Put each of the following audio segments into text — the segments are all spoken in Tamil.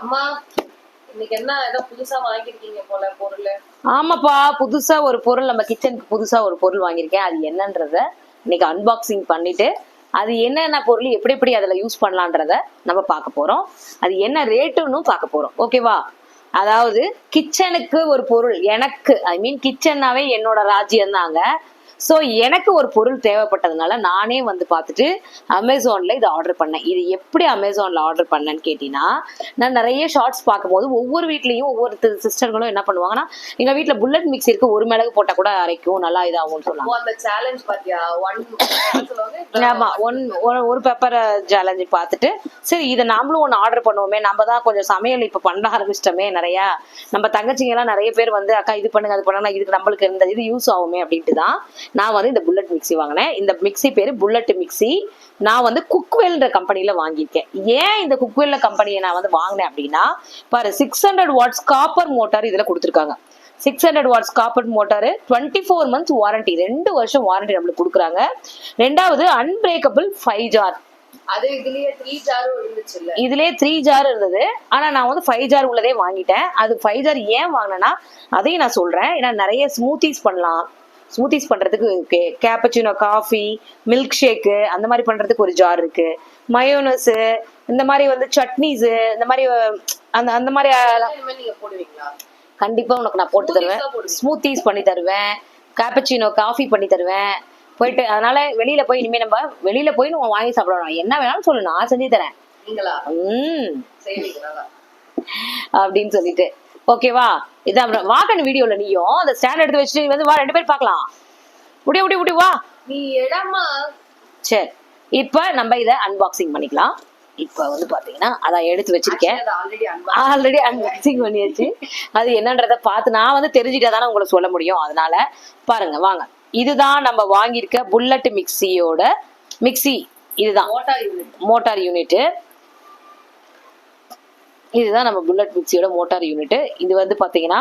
அம்மா இன்னைக்கு என்ன ஏதோ புதுசா வாங்கிருக்கீங்க போல பொருள்? ஆமாப்பா புதுசா ஒரு பொருள். நம்ம கிச்சனுக்கு புதுசா ஒரு பொருள் வாங்கியிருக்கேன். அது என்னன்றத இன்னைக்கு அன்பாக்சிங் பண்ணிட்டு அது என்னென்ன பொருள் எப்படி எப்படி அதுல யூஸ் பண்ணலான்றத நம்ம பார்க்க போறோம். அது என்ன ரேட்டுன்னு பார்க்க போறோம். ஓகேவா அதாவது கிச்சனுக்கு ஒரு பொருள் எனக்கு ஐ மீன் கிச்சன்னாவே என்னோட ராஜ்யம் தாங்க ஸோ எனக்கு ஒரு பொருள் தேவைப்பட்டதுனால நானே வந்து பார்த்துட்டு அமேசான்ல இதை ஆர்டர் பண்ணேன். இது எப்படி அமேசான்ல ஆர்டர் பண்ணேன்னு கேட்டீங்கன்னா நான் நிறைய ஷார்ட்ஸ் பார்க்கும்போது ஒவ்வொரு வீட்லயும் ஒவ்வொரு சிஸ்டர்களும் என்ன பண்ணுவாங்கன்னா எங்க வீட்ல புல்லட் மிக்ஸி இருக்கு ஒரு மிளகு போட்டா கூட அரைக்கும் நல்லா இதாகும்னு அந்த சேலஞ்ச் பாத்தியா? ஒன் ஆமா ஒன் ஒரு- பெப்பர் சேலஞ்சு பார்த்துட்டு சரி இதை நாமளும் ஒன்று ஆர்டர் பண்ணுவோமே நம்ம தான் கொஞ்சம் சமையல் இப்போ பண்ண ஆரம்பிச்சிட்டோமே நிறைய. நம்ம தங்கச்சிங்க எல்லாம் நிறைய பேர் வந்து அக்கா இது பண்ணுங்க அது பண்ணுங்க இதுக்கு நம்மளுக்கு இந்த இது யூஸ் ஆகுமே அப்படின்ட்டு தான் நான் வந்து இந்த புல்லட் மிக்ஸி வாங்கினேன். இந்த மிக்ஸி பேரு புல்லட் மிக்ஸி நான் வந்து குக்வெல்ன்ற கம்பெனில வாங்கியிருக்கேன். ஏன் இந்த குக்வெல்ல கம்பெனியை நான் வந்து வாங்கினேன் அப்படின்னா பாரு six hundred watts copper motor இதுல கொடுத்துருக்காங்க. Six hundred watts copper motor twenty four months warranty ரெண்டு வருஷம் வாரண்டி நம்மளுக்கு கொடுக்குறாங்க. ரெண்டாவது அன்பிரேக்கபிள் ஃபைவ் ஜார் அது இதுலயே த்ரீ ஜாரும் இருந்துச்சு இல்ல இதுலயே த்ரீ ஜார் இருந்தது. ஆனா நான் வந்து ஃபைவ் ஜார் உள்ளதே வாங்கிட்டேன். அது ஃபைவ் ஜார் ஏன் வாங்கினேன்னா அதையும் நான் சொல்றேன். ஏன்னா நிறைய ஸ்மூத்திஸ் பண்ணலாம். ஸ்மூத்திஸ் பண்றதுக்கு கேப்பச்சினோ காஃபி மில்க் ஷேக்கு அந்த மாதிரி பண்றதுக்கு ஒரு ஜார் இருக்கு. மயோனஸ் இந்த மாதிரி வந்து சட்னிஸ் இந்த மாதிரி அந்த அந்த மாதிரி கண்டிப்பா உனக்கு நான் போட்டு தருவேன். ஸ்மூத்திஸ் பண்ணி தருவேன். கேப்பச்சினோ காஃபி பண்ணி தருவேன். போயிட்டு அதனால வெளியில போய் இனிமே நம்ம வெளியில போய் நம்ம வாங்கி சாப்பிடணும். என்ன வேணாலும் சொல்லு நான் செஞ்சு தரேன். அப்படின்னு சொல்லிட்டு. ஓகேவா இதான் வாக்கன் வீடியோல நீயும் அந்த ஸ்டாண்ட் எடுத்து வச்சுட்டு வந்து வா ரெண்டு பேரும் பார்க்கலாம். முடிய முடிய முடிய வா. நீ இடமா சரி. இப்ப நம்ம இத அன்பாக்சிங் பண்ணிக்கலாம். இப்ப வந்து பாத்தீங்கன்னா அதான் எடுத்து வச்சிருக்கேன். ஆல்ரெடி அன்பா ஆல்ரெடி அன்பாக்சிங் பண்ணியாச்சு. அது என்னன்றத பார்த்து நான் வந்து தெரிஞ்சுட்டா தானே உங்களுக்கு சொல்ல முடியும். அதனால பாருங்க வாங்க. இதுதான் நம்ம வாங்கியிருக்க புல்லட் மிக்சியோட மிக்ஸி இதுதான். மோட்டா யூனிட் மோட்டார் யூனிட்டு இதுதான் நம்ம புல்லட் மிக்சியோட மோட்டார் யூனிட் இது வந்து பாத்தீங்கன்னா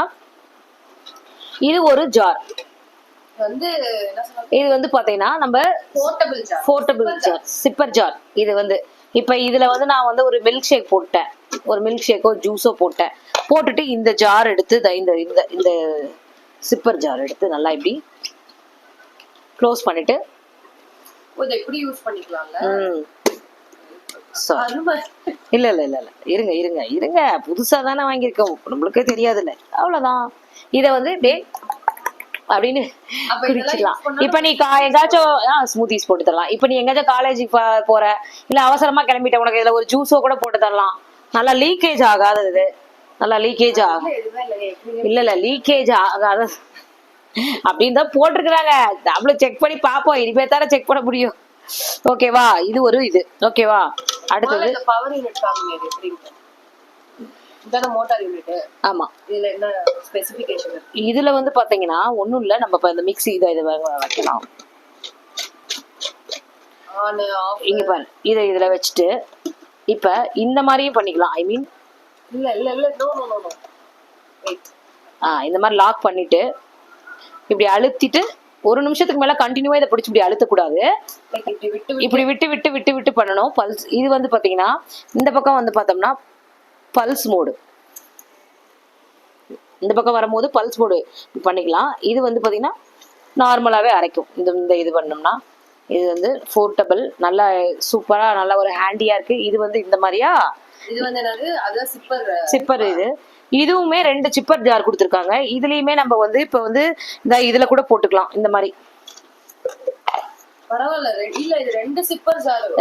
இது ஒரு ஜார் வந்து இது வந்து பாத்தீங்கன்னா நம்ம portable jar portable jar sipper jar இது வந்து இப்ப இதுல வந்து நான் வந்து ஒரு மில்க் ஷேக் போட்டேன். ஒரு மில்க் ஷேக்கோ ஜூஸோ போட்டேன். போட்டுட்டு இந்த ஜார் எடுத்து இந்த இந்த இந்த சிப்பர் ஜார் எடுத்து நல்லா இப்படி க்ளோஸ் பண்ணிட்டு இதை எப்படி யூஸ் பண்ணிக்கலாம்ல ம் sorry. அது மாதிரி இல்ல இல்ல இல்ல இல்ல. இருங்க இருங்க இருங்க. புதுசா தானே வாங்கியிருக்கோம். நம்மளுக்கே தெரியாதுல்ல. அவ்வளவுதான். இத வந்து இப்படியே அப்படின்னு குடிச்சிடலாம் இப்ப நீ கா எங்காச்சும் ஸ்மூத்திஸ் போட்டு தரலாம். இப்ப நீ எங்கேயாச்சும் காலேஜுக்கு போற. இல்ல அவசரமா கிளம்பிட்ட உனக்கு இதுல ஒரு ஜூஸோ கூட போட்டு தரலாம். நல்லா லீக்கேஜ் ஆகாதது இது. நல்லா லீக்கேஜ் ஆகும் இல்ல இல்ல லீக்கேஜ் ஆகாத. அப்படின்னு தான் போட்டிருக்கிறாங்க. நம்மளும் செக் பண்ணி பாப்போம் இனிமே தானே செக் பண்ண முடியும். ஓகேவா இது ஒரு இது. ஓகேவா அடுத்தது பவர் யூனிட் காமிங்க இதுல வந்து பாத்தீங்கன்னா ஒண்ணும் இல்ல. நம்ம இந்த மிக்ஸி இதை இதை வைக்கலாம். இங்க பாரு. இதை இதுல வச்சுட்டு இப்ப இந்த மாதிரியும் பண்ணிக்கலாம். ஐ மீன் இல்ல இல்ல இல்ல. ஆஹ் இந்த மாதிரி லாக் பண்ணிட்டு இப்படி அழுத்திட்டு ஒரு நிமிஷத்துக்கு மேல கண்டினியூவா இதை பிடிச்சி இப்படி அழுத்தக்கூடாது. இப்படி விட்டு விட்டு விட்டு. பண்ணணும். பல்ஸ் இது வந்து பாத்தீங்கன்னா இந்த பக்கம் வந்து பார்த்தோம்னா பல்ஸ் மோடு இந்த பக்கம் வரும்போது பல்ஸ் மோடு பண்ணிக்கலாம். இது வந்து பாத்தீங்கன்னா நார்மலாவே அரைக்கும். இந்த இந்த இது பண்ணோம்னா இது வந்து போர்ட்டபிள் நல்லா சூப்பரா நல்லா ஒரு ஹேண்டியா இருக்கு. இது வந்து இந்த மாதிரியா? இது வந்து என்னது? அதான் சிப்பர் சிப்பர் இது. இதுவுமே ரெண்டு சிப்பர் ஜார் கொடுத்துருக்காங்க. இதுலயுமே நம்ம வந்து இப்ப வந்து இந்த இதுல கூட போட்டுக்கலாம். இந்த மாதிரி பரவாயில்ல ரெ- இல்ல இது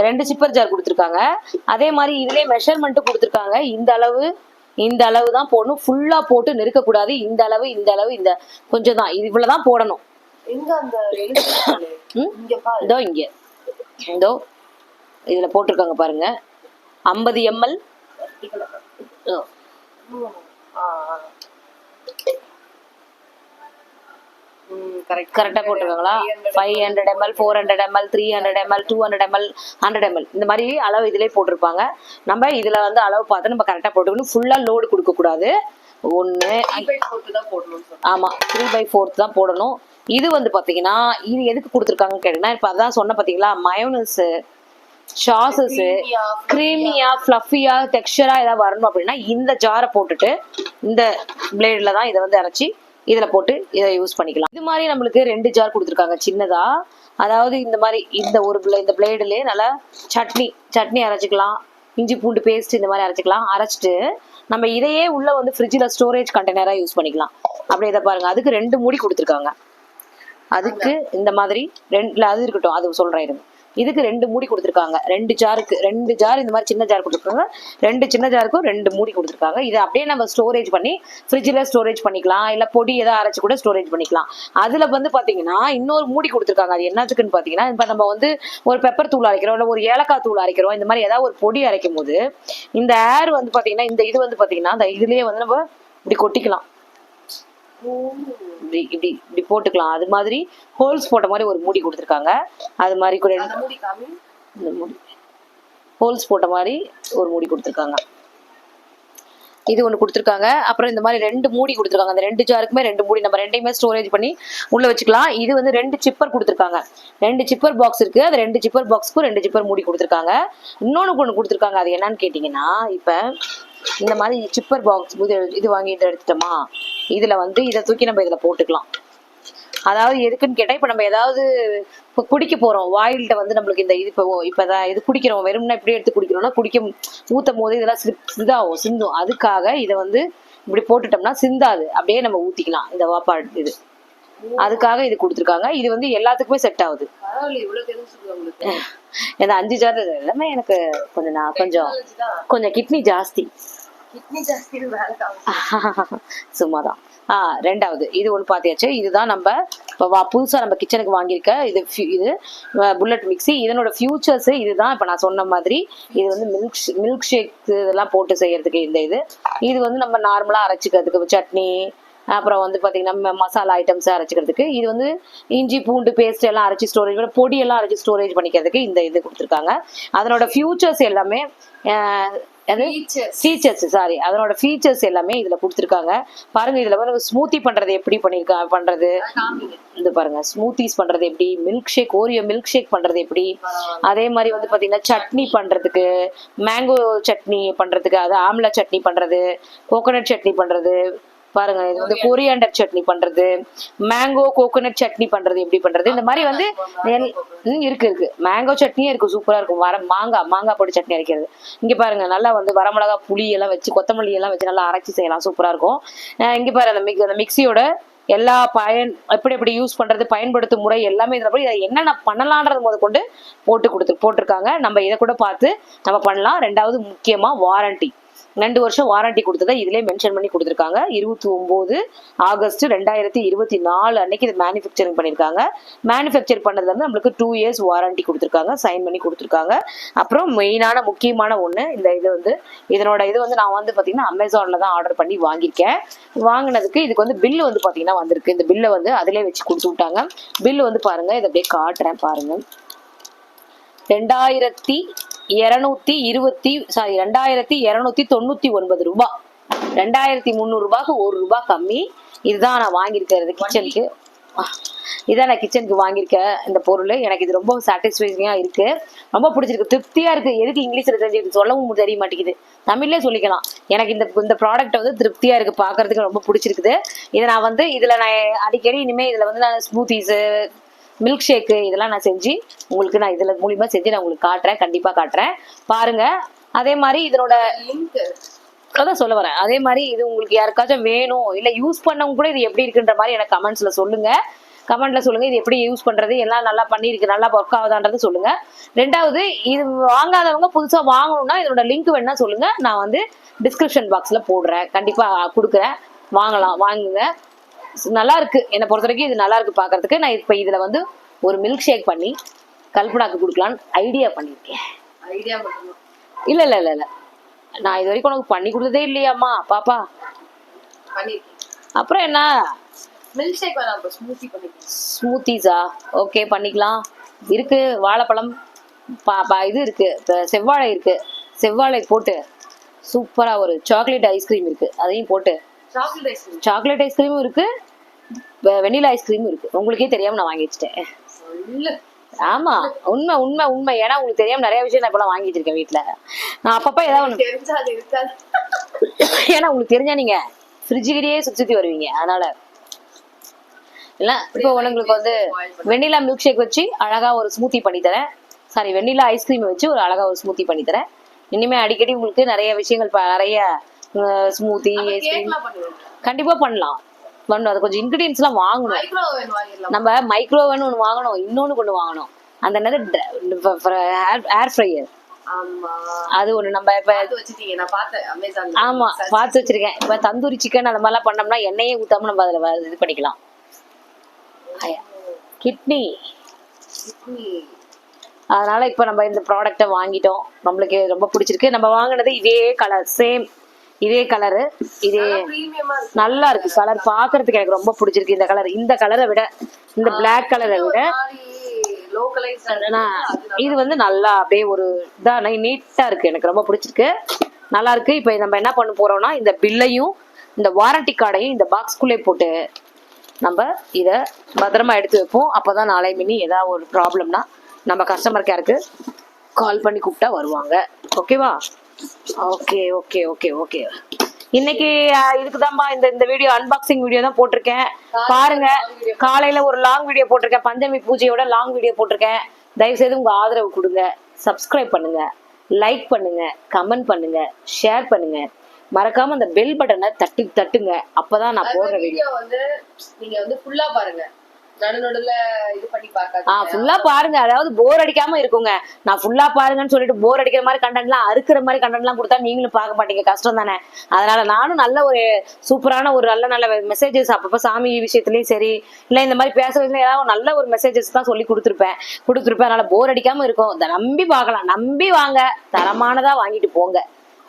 ரெண்டு சிப்பர் ஜார் கொடுத்துருக்காங்க. அதே மாதிரி இதுலயே மெஷர்மெண்ட் கொடுத்துருக்காங்க. இந்த அளவு இந்த அளவு தான் போடணும். ஃபுல்லா போட்டு நெருக்க கூடாது. இந்த அளவு இந்த அளவு இந்த கொஞ்சம் தான். இது இவ்வளவுதான் போடணும். இதோ இங்க. இதோ இதுல போட்டிருக்காங்க பாருங்க. ஐம்பது எம்எல் கரெக்ட் கரெக்டா போட்டிருக்காங்களா? Five hundred ml four hundred ml three hundred ml two hundred ml hundred ml இந்த மாதிரி அளவு இதுலயே போட்டிருப்பாங்க. நம்ம இதுல வந்து அளவு பார்த்து நம்ம கரெக்டா போட்டுக்கணும். ஃபுல்லா லோடு கொடுக்க கூடாது. ஒண்ணு போட்டு தான் போடணும்னு சொல்றேன் ஆமா த்ரீ பை ஃபோர்த் தான் போடணும். இது வந்து பாத்தீங்கன்னா இது எதுக்கு கொடுத்துருக்காங்கன்னு கேட்டீங்கன்னா இப்ப அதான் சொன்ன பாத்தீங்களா மயோனஸ் சாசஸ் கிரீமியா ஃப்ளஃபியா டெக்ஸ்சரா ஏதாவது வரணும் அப்படின்னா இந்த ஜாரை போட்டுட்டு இந்த பிளேட்ல தான் இதை வந்து அரைச்சி இதில் போட்டு இதை யூஸ் பண்ணிக்கலாம். இது மாதிரி நம்மளுக்கு ரெண்டு ஜார் கொடுத்துருக்காங்க சின்னதாக அதாவது இந்த மாதிரி இந்த ஒரு இந்த பிளேடுலேயே நல்லா சட்னி சட்னி அரைச்சிக்கலாம். இஞ்சி பூண்டு பேஸ்ட் இந்த மாதிரி அரைச்சிக்கலாம். அரைச்சிட்டு நம்ம இதையே உள்ள வந்து ஃப்ரிட்ஜில் ஸ்டோரேஜ் கண்டெய்னராக யூஸ் பண்ணிக்கலாம். அப்படி இதை பாருங்க. அதுக்கு ரெண்டு மூடி கொடுத்துருக்காங்க. அதுக்கு இந்த மாதிரி ரெண்டு அது இருக்கட்டும். அது சொல்கிறேன் இருங்க. இதுக்கு ரெண்டு மூடி கொடுத்துருக்காங்க. ரெண்டு ஜாருக்கு ரெண்டு ஜார் இந்த மாதிரி சின்ன ஜார் கொடுத்துருக்காங்க. ரெண்டு சின்ன ஜாருக்கும் ரெண்டு மூடி கொடுத்துருக்காங்க. இதை அப்படியே நம்ம ஸ்டோரேஜ் பண்ணி ஃப்ரிட்ஜில் ஸ்டோரேஜ் பண்ணிக்கலாம். இல்லை பொடி எதாவது அரைச்சி கூட ஸ்டோரேஜ் பண்ணிக்கலாம். அதில் வந்து பார்த்தீங்கன்னா இன்னொரு மூடி கொடுத்துருக்காங்க. அது என்னத்துக்குன்னு பார்த்தீங்கன்னா இப்போ நம்ம வந்து ஒரு பெப்பர் தூள் அரைக்கிறோம் இல்லை ஒரு ஏலக்காய் தூள் அரைக்கிறோம் இந்த மாதிரி ஏதாவது ஒரு பொடி அரைக்கும் போது இந்த ஏர் வந்து பார்த்தீங்கன்னா இந்த இது வந்து பார்த்தீங்கன்னா இந்த இதுலேயே வந்து நம்ம இப்படி கொட்டிக்கலாம். இப்படி இப்படி இப்படி போட்டுக்கலாம். அது மாதிரி ஹோல்ஸ் போட்ட மாதிரி ஒரு மூடி கொடுத்துருக்காங்க. அது மாதிரி கூட அந்த இந்த மூடி. ஹோல்ஸ் போட்ட மாதிரி ஒரு மூடி கொடுத்துருக்காங்க. இது ஒன்று கொடுத்துருக்காங்க. அப்புறம் இந்த மாதிரி ரெண்டு மூடி கொடுத்துருக்காங்க. அந்த ரெண்டு ஜாருக்குமே ரெண்டு மூடி. நம்ம ரெண்டையுமே ஸ்டோரேஜ் பண்ணி உள்ள வச்சுக்கலாம். இது வந்து ரெண்டு சிப்பர் கொடுத்துருக்காங்க. ரெண்டு சிப்பர் பாக்ஸ் இருக்கு. அது ரெண்டு சிப்பர் பாக்ஸ்க்கும் ரெண்டு சிப்பர் மூடி கொடுத்துருக்காங்க. இன்னொன்று ஒன்று கொடுத்துருக்காங்க. அது என்னன்னு கேட்டிங்கன்னா இப்போ இந்த மாதிரி சிப்பர் பாக்ஸ் இது இது வாங்கி இதை எடுத்துட்டோமா? இதில் வந்து இதை தூக்கி நம்ம இதில் போட்டுக்கலாம். அதாவது எதுக்குன்னு கேட்டா இப்ப நம்ம ஏதாவது இப்ப குடிக்க போறோம். வாயில்கிட்ட வந்து நம்மளுக்கு இந்த இது இப்போ இப்பதான் இது குடிக்கிறோம். வெறும்னா இப்படி எடுத்து குடிக்கிறோம்னா குடிக்க ஊத்தும் போது இதெல்லாம் சிப் சிந்தும். அதுக்காக இதை வந்து இப்படி போட்டுட்டோம்னா சிந்தாது. அப்படியே நம்ம ஊத்திக்கலாம். இந்த வாப்பாடு இது. அதுக்காக இது கொடுத்துருக்காங்க. இது வந்து எல்லாத்துக்குமே செட் ஆகுது. இந்த அஞ்சு ஜார் எல்லாமே எனக்கு கொஞ்சம் நான் கொஞ்சம் கொஞ்சம் கிட்னி ஜாஸ்தி. சும்மாதான். ஆ ரெண்டாவது. இது ஒன்று பார்த்தியாச்சு இதுதான் நம்ம இப்போ புதுசாக நம்ம கிச்சனுக்கு வாங்கியிருக்க இது இது புல்லட் மிக்ஸி இதனோட ஃபியூச்சர்ஸ் இதுதான். இப்போ நான் சொன்ன மாதிரி இது வந்து மில்க் மில்க் ஷேக் இதெல்லாம் போட்டு செய்யறதுக்கு இந்த இது. இது வந்து நம்ம நார்மலாக அரைச்சிக்கிறதுக்கு சட்னி அப்புறம் வந்து பார்த்தீங்கன்னா மசாலா ஐட்டம்ஸ் அரைச்சிக்கிறதுக்கு. இது வந்து இஞ்சி பூண்டு பேஸ்ட் எல்லாம் அரைச்சி ஸ்டோரேஜ் பொடி எல்லாம் அரைச்சி ஸ்டோரேஜ் பண்ணிக்கிறதுக்கு இந்த இது கொடுத்துருக்காங்க. அதனோட ஃபியூச்சர்ஸ் எல்லாமே. ஃபீச்சர்ஸ் சாரி அதனோட ஃபீச்சர்ஸ் எல்லாமே இதுல கொடுத்துருக்காங்க. பாருங்க இதுல வந்து ஸ்மூத்தி பண்றது எப்படி பண்ணிருக்கா பண்றது? இது பாருங்க ஸ்மூத்திஸ் பண்றது எப்படி milk shake Oreo milk shake பண்றது எப்படி? அதே மாதிரி வந்து பாத்தீங்கன்னா சட்னி பண்றதுக்கு மேங்கோ சட்னி பண்றதுக்கு அது ஆம்லா சட்னி பண்றது கோகோனட் சட்னி பண்றது பாருங்க இது வந்து கொரியாண்டர் சட்னி பண்றது மேங்கோ கோகோனட் சட்னி பண்றது எப்படி பண்றது? இந்த மாதிரி வந்து இருக்கு இருக்கு. மேங்கோ சட்னியே இருக்கு சூப்பரா இருக்கும். வர மாங்காய் மாங்காய் போட்டு சட்னி அரைக்கிறது. இங்க பாருங்க நல்லா வந்து வரமிளகா புளி எல்லாம் வச்சு கொத்தமல்லி எல்லாம் வச்சு நல்லா அரைச்சி செய்யலாம் சூப்பரா இருக்கும். இங்க பாரு அந்த மிக் அந்த மிக்சியோட எல்லா பயன் எப்படி எப்படி யூஸ் பண்றது பயன்படுத்தும் முறை எல்லாமே இதுல இதை என்னென்ன பண்ணலான்றது முத கொண்டு போட்டு கொடுத்து போட்டிருக்காங்க. நம்ம இதை கூட பார்த்து நம்ம பண்ணலாம். ரெண்டாவது முக்கியமா வாரண்டி ரெண்டு வருஷம் வாரண்டி கொடுத்ததை இதுலேயே மென்ஷன் பண்ணி கொடுத்துருக்காங்க. இருபத்தி ஒம்பது ஆகஸ்ட் ரெண்டாயிரத்தி இருபத்தி நாலு அன்னைக்கு இது மேனுஃபேக்சரிங் பண்ணியிருக்காங்க மேனுஃபேக்சர் பண்ணதுல இருந்து நம்மளுக்கு டூ இயர்ஸ் வாரண்டி கொடுத்துருக்காங்க. சைன் பண்ணி கொடுத்துருக்காங்க. அப்புறம் மெயினான முக்கியமான ஒன்று இந்த இது வந்து இதனோட இது வந்து நான் வந்து பார்த்தீங்கன்னா அமேசானில் தான் ஆர்டர் பண்ணி வாங்கியிருக்கேன். வாங்கினதுக்கு இதுக்கு வந்து பில்லு வந்து பார்த்தீங்கன்னா வந்திருக்கு. இந்த பில்லை வந்து அதிலே வச்சு கொடுத்து விட்டாங்க. பில்லு வந்து பாருங்கள் இதை அப்படியே காட்டுறேன் பாருங்கள் ரெண்டாயிரத்தி இருநூத்தி இருபத்தி சாரி ரெண்டாயிரத்தி இருநூத்தி தொண்ணூத்தி ஒன்பது ரூபாய் ரெண்டாயிரத்தி முந்நூறு ரூபாய்க்கு ஒரு ரூபாய் கம்மி. இதுதான் நான் வாங்கியிருக்கிறது கிச்சனுக்கு. இதான் நான் கிச்சனுக்கு வாங்கியிருக்க இந்த பொருள். எனக்கு இது ரொம்ப சாட்டிஸ்ஃபைஸிங்கா இருக்கு. ரொம்ப பிடிச்சிருக்கு. திருப்தியா இருக்கு. எதுக்கு இங்கிலீஷ்ல தெரிஞ்சு சொல்லவும் தெரிய மாட்டேங்குது. தமிழ்லயே சொல்லிக்கலாம். எனக்கு இந்த இந்த ப்ராடக்ட் வந்து திருப்தியா இருக்கு. பார்க்கிறதுக்கு ரொம்ப பிடிச்சிருக்குது. இதை நான் வந்து இதுல நான் அடிக்கடி இனிமே இதுல வந்து நான் ஸ்மூத்திஸ் மில்க் ஷேக்கு இதெல்லாம் நான் செஞ்சு உங்களுக்கு நான் இதில் மூலியமாக செஞ்சு நான் உங்களுக்கு காட்டுறேன். கண்டிப்பாக காட்டுறேன். பாருங்கள் அதே மாதிரி இதனோட லிங்க் அதான் சொல்ல வரேன். அதே மாதிரி இது உங்களுக்கு யாருக்காச்சும் வேணும் இல்லை யூஸ் பண்ணவங்க கூட இது எப்படி இருக்குன்ற மாதிரி எனக்கு கமெண்ட்ஸில் சொல்லுங்கள் கமெண்ட்ல சொல்லுங்க. இது எப்படி யூஸ் பண்றது எல்லாம் நல்லா பண்ணிருக்கு நல்லா ஒர்க் ஆகுதான்றது சொல்லுங்க. ரெண்டாவது இது வாங்காதவங்க புதுசா வாங்கணும்னா இதோட லிங்க் வேணா சொல்லுங்க. நான் வந்து டிஸ்கிரிப்ஷன் பாக்ஸ்ல போடுறேன். கண்டிப்பா கொடுக்குறேன். வாங்கலாம் வாங்குங்க. நல்லா இருக்கு என்னை பொறுத்த வரைக்கும் இது நல்லா இருக்கு பாக்குறதுக்கு. நான் இப்ப இதுல வந்து ஒரு மில்க் ஷேக் பண்ணி கல்பனாக்கு கொடுக்கலான்னு ஐடியா பண்ணிருக்கேன். ஐடியா இல்ல இல்ல இல்ல இல்ல. நான் இது வரைக்கும் உனக்கு பண்ணி கொடுத்ததே இல்லையாம்மா பாப்பா. அப்புறம் என்ன? மில்க் ஷேக் வேணாம் ஸ்மூத்தி பண்ணிக்கலாம். ஸ்மூத்திஸா ஓகே பண்ணிக்கலாம். இருக்கு வாழைப்பழம். பா பா இது இருக்கு. செவ்வாழை இருக்கு. செவ்வாழை போட்டு சூப்பரா ஒரு சாக்லேட் ஐஸ்கிரீம் இருக்கு. அதையும் போட்டு. சாக்லேட் ஐஸ்கிரீம் சாக்லேட் ஐஸ்கிரீமும் இருக்கு. வெனிலா ஐஸ்கிரீமும் இருக்கு. உங்களுக்கே தெரியாம நான் வாங்கி வச்சிட்டேன். ஆமா. உண்மை உண்மை உண்மை. ஏன்னா உங்களுக்கு தெரியாம நிறைய விஷயம் நான் இப்பெல்லாம் வாங்கி வச்சிருக்கேன் வீட்டுல நான் அப்பப்ப ஏதாவது ஒண்ணு ஏன்னா உங்களுக்கு தெரிஞ்சா நீங்க ஃப்ரிட்ஜுக்கிட்டே சுத்தி சுத்தி வருவீங்க. அதனால. இல்ல இப்போ உங்களுக்கு வந்து வெண்ணிலா மில்க் ஷேக் வச்சு அழகா ஒரு ஸ்மூத்தி பண்ணி தரேன். சாரி வெண்ணிலா ஐஸ்கிரீம் வச்சு ஒரு அழகா ஒரு ஸ்மூத்தி பண்ணி தரேன். இனிமே அடிக்கடி உங்களுக்கு நிறைய விஷயங்கள் நிறைய ஸ்மூத்தி ஐஸ்கிரீம் கண்டிப்பா பண்ணலாம். பண்ணணும். அது கொஞ்சம் இன்கிரீடியன்ஸ் எல்லாம் வாங்கணும். நம்ம மைக்ரோவன் ஒன்று வாங்கணும். இன்னொன்னு கொண்டு வாங்கணும். அந்த என்னது ஏர் ஃப்ரையர் ஆமா. அது ஒண்ணு நம்ம இப்ப ஆமா பார்த்து வச்சிருக்கேன். இப்ப தந்தூரி சிக்கன் அந்த மாதிரிலாம் பண்ணோம்னா எண்ணெயே ஊத்தாம நம்ம அதுல இது பண்ணிக்கலாம். கிட்னி அதனால இப்ப நம்ம இந்த ப்ராடக்ட்டை வாங்கிட்டோம். நம்மளுக்கு ரொம்ப பிடிச்சிருக்கு. நம்ம வாங்கினது இதே கலர் சேம் இதே கலரு இதே நல்லா இருக்கு. கலர் பாக்குறதுக்கு எனக்கு ரொம்ப பிடிச்சிருக்கு இந்த கலர் இந்த கலரை விட இந்த பிளாக் கலரை விட இது வந்து நல்லா அப்படியே ஒரு இதா நீட்டா இருக்கு. எனக்கு ரொம்ப பிடிச்சிருக்கு. நல்லா இருக்கு இப்போ நம்ம என்ன பண்ண போறோம்னா இந்த பில்லையும் இந்த வாரண்டி கார்டையும் இந்த பாக்ஸ்குள்ளே போட்டு நம்ம இத பத்திரமா எடுத்து வைப்போம். அப்பதான் நாளை மினி ஏதாவது ஒரு ப்ராப்ளம்னா நம்ம கஸ்டமர் கேருக்கு கால் பண்ணி கூப்பிட்டா வருவாங்க. ஓகேவா ஓகே ஓகே ஓகே ஓகே இன்னைக்கு இதுக்குதான்பா இந்த இந்த வீடியோ அன்பாக்சிங் வீடியோ தான் போட்டிருக்கேன். பாருங்க காலையில ஒரு லாங் வீடியோ போட்டிருக்கேன். பஞ்சமி பூஜையோட லாங் வீடியோ போட்டிருக்கேன். தயவு செய்து உங்க ஆதரவு கொடுங்க. சப்ஸ்கிரைப் பண்ணுங்க. லைக் பண்ணுங்க. கமெண்ட் பண்ணுங்க. ஷேர் பண்ணுங்க. மறக்காம அந்த பெல் பட்டனை தட்டி தட்டுங்க. அப்பதான் நான் போடுற வீடியோ வந்து நீங்க வந்து ஃபுல்லா பாருங்க. இது பண்ணி ஆ ஃபுல்லா பாருங்க. அதாவது போர் அடிக்காம இருக்குங்க. நான் ஃபுல்லா பாருங்கன்னு சொல்லிட்டு போர் அடிக்கிற மாதிரி கண்டென்ட்லாம் அறுக்கிற மாதிரி கண்டென்ட்லாம் கொடுத்தா நீங்களும் பார்க்க மாட்டீங்க. கஷ்டம் தானே? அதனால நானும் நல்ல ஒரு சூப்பரான ஒரு நல்ல நல்ல மெசேஜஸ் அப்பப்போ சாமி விஷயத்துலயும் சரி இல்ல இந்த மாதிரி பேசுறதுல ஏதாவது நல்ல ஒரு மெசேஜஸ் தான் சொல்லி கொடுத்துருப்பேன். கொடுத்துருப்பேன். அதனால போர் அடிக்காம இருக்கும். நம்பி பார்க்கலாம். நம்பி வாங்க. தரமானதா வாங்கிட்டு போங்க.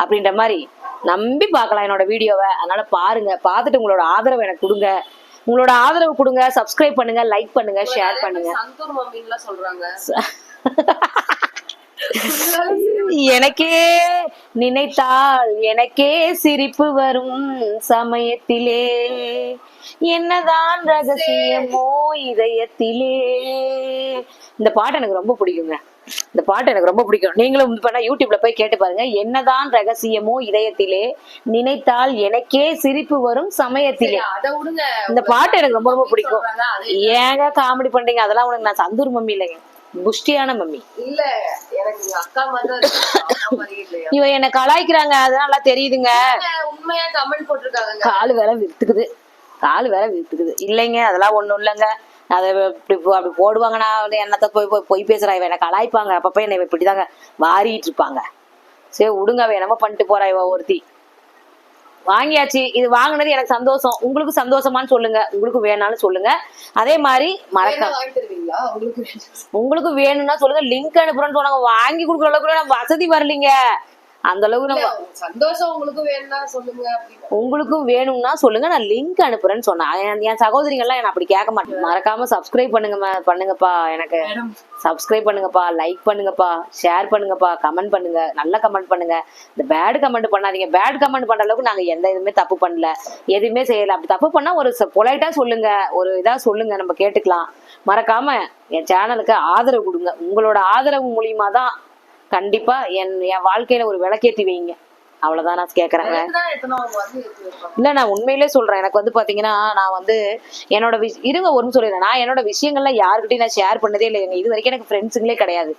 அப்படின்ற மாதிரி நம்பி பார்க்கலாம் என்னோட வீடியோவை அதனால பாருங்க. பார்த்துட்டு உங்களோட ஆதரவு எனக்கு கொடுங்க. உங்களோட ஆதரவு கொடுங்க சப்ஸ்கிரைப் பண்ணுங்க லைக் பண்ணுங்க ஷேர் பண்ணுங்க. சந்தூர் மம்மின்லாம் சொல்றாங்க. எனக்கே நினைத்தால் எனக்கே சிரிப்பு வரும் சமயத்திலே. என்னதான் ரகசியமோ இதயத்திலே. இந்த பாட்டு எனக்கு ரொம்ப பிடிக்குங்க. இந்த பாட்டு எனக்கு ரொம்ப பிடிக்கும். நீங்களும் இது பண்ணா யூடியூப்ல போய் கேட்டு பாருங்க. என்னதான் ரகசியமோ இதயத்திலே நினைத்தால் எனக்கே சிரிப்பு வரும் சமயத்திலே. இந்த பாட்டு எனக்கு ரொம்ப ரொம்ப பிடிக்கும். ஏங்க காமெடி பண்றீங்க? அதெல்லாம் உனக்கு நான் சந்தூர் மம்மி இல்லைங்க. புஷ்டியான மம்மி. இல்ல எனக்கு அக்கா மாதிரி இவ என்ன கலாய்க்கிறாங்க அது நல்லா தெரியுதுங்க. உண்மையா கமெண்ட் போட்டிருக்காங்க கால் வேற வித்துக்குது கால் வேற வித்துக்குது இல்லைங்க அதெல்லாம் ஒண்ணும் இல்லைங்க. அதை இப்படி அப்படி போடுவாங்க நான் வந்து என்னத்த போய் போய் பொய் பேசுறா. இவ என்ன கலாய்ப்பாங்க. அப்பப்ப என்னை இப்படிதாங்க வாரிட்டு இருப்பாங்க. சரி விடுங்க அவ என்னமோ பண்ணிட்டு போறா இவ ஒருத்தி. வாங்கியாச்சு இது வாங்குனது எனக்கு சந்தோஷம். உங்களுக்கு சந்தோஷமான்னு சொல்லுங்க. உங்களுக்கு வேணாலும் சொல்லுங்க. அதே மாதிரி மறக்க உங்களுக்கு வேணும்னா சொல்லுங்க. லிங்க் அனுப்புறேன்னு சொன்னாங்க. வாங்கி கொடுக்குற அளவுக்கு வசதி வரலைங்க. அந்த அளவுக்கு நம்ம சந்தோஷம் உங்களுக்கு வேணும்னா சொல்லுங்க உங்களுக்கும் வேணும்னா சொல்லுங்க. நான் லிங்க் அனுப்புறேன்னு சொன்னேன் என் என் சகோதரிகள்லாம் என்ன அப்படி கேட்க மாட்டேன் மறக்காம சப்ஸ்கிரைப் பண்ணுங்க பண்ணுங்கப்பா. எனக்கு சப்ஸ்கிரைப் பண்ணுங்கப்பா லைக் பண்ணுங்கப்பா ஷேர் பண்ணுங்கப்பா கமெண்ட் பண்ணுங்க நல்ல கமெண்ட் பண்ணுங்க. இந்த பேட் கமெண்ட் பண்ணாதீங்க. பேட் கமெண்ட் பண்ற அளவுக்கு நாங்க எந்த இதுவுமே தப்பு பண்ணல. எதுவுமே செய்யல. அப்படி தப்பு பண்ணா ஒரு பொலைட்டா சொல்லுங்க. ஒரு இதா சொல்லுங்க. நம்ம கேட்டுக்கலாம். மறக்காம என் சேனலுக்கு ஆதரவு கொடுங்க. உங்களோட ஆதரவு மூலியமா தான் கண்டிப்பா என் என் வாழ்க்கையில ஒரு விளக்கேத்தி வைங்க. அவ்வளவுதான் நான் வைப்பாங்க இல்ல நான் உண்மையிலே சொல்றேன். எனக்கு வந்து பாத்தீங்கன்னா நான் வந்து என்னோட விஷ் இருங்க ஒரு சொல்லிடுறேன். நான் என்னோட விஷயங்கள்ல யாருக்கிட்டையும் நான் ஷேர் பண்ணதே இல்லைங்க. இது வரைக்கும் எனக்கு ஃப்ரெண்ட்ஸுங்களே கிடையாது.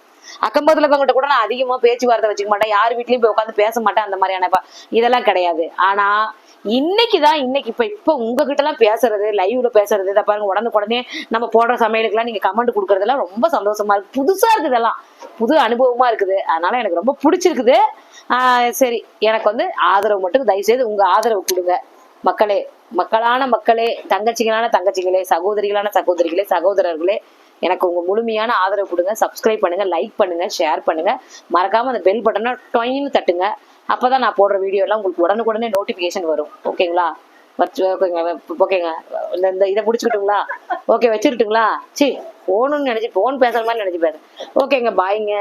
அக்கம்பக்கத்துல இருக்கவங்ககிட்ட கூட நான் அதிகமா பேச்சுவார்த்தை வச்சுக்க மாட்டேன். யார் வீட்லயும் போய் உட்காந்து பேச மாட்டேன். அந்த மாதிரியான இதெல்லாம் கிடையாது. ஆனா இன்னைக்குதான் இன்னைக்கு இப்ப இப்ப உங்ககிட்ட எல்லாம் பேசுறது லைவ்ல பேசுறது இதை பாருங்க உடனே உடனே நம்ம போடுற சமையலுக்குலாம் நீங்க கமெண்ட் கொடுக்கறதெல்லாம் ரொம்ப சந்தோஷமா இருக்கு. புதுசா இருக்குது இதெல்லாம். புது அனுபவமா இருக்குது. அதனால எனக்கு ரொம்ப பிடிச்சிருக்குது. சரி. எனக்கு வந்து ஆதரவு மட்டும் தயவு செய்து உங்க ஆதரவு கொடுங்க. மக்களே மக்களான மக்களே தங்கச்சிகளான தங்கச்சிகளே சகோதரிகளான சகோதரிகளே சகோதரர்களே எனக்கு உங்க முழுமையான ஆதரவு கொடுங்க. சப்ஸ்கிரைப் பண்ணுங்க லைக் பண்ணுங்க ஷேர் பண்ணுங்க. மறக்காம அந்த பெல் பட்டனை டொயின்னு தட்டுங்க. அப்பதான் நான் போடுற வீடியோ எல்லாம் உங்களுக்கு உடனுக்குடனே நோட்டிபிகேஷன் வரும். ஓகேங்களா வச்சு ஓகேங்க ஓகேங்க இந்த இந்த இதை பிடிச்சிக்கிட்டுங்களா ஓகே வச்சுக்கிட்டுங்களா? சி போகணும்னு நினைச்சு போன் பேசுற மாதிரி நினைச்சு பேசுறேன் ஓகேங்க பாய்ங்க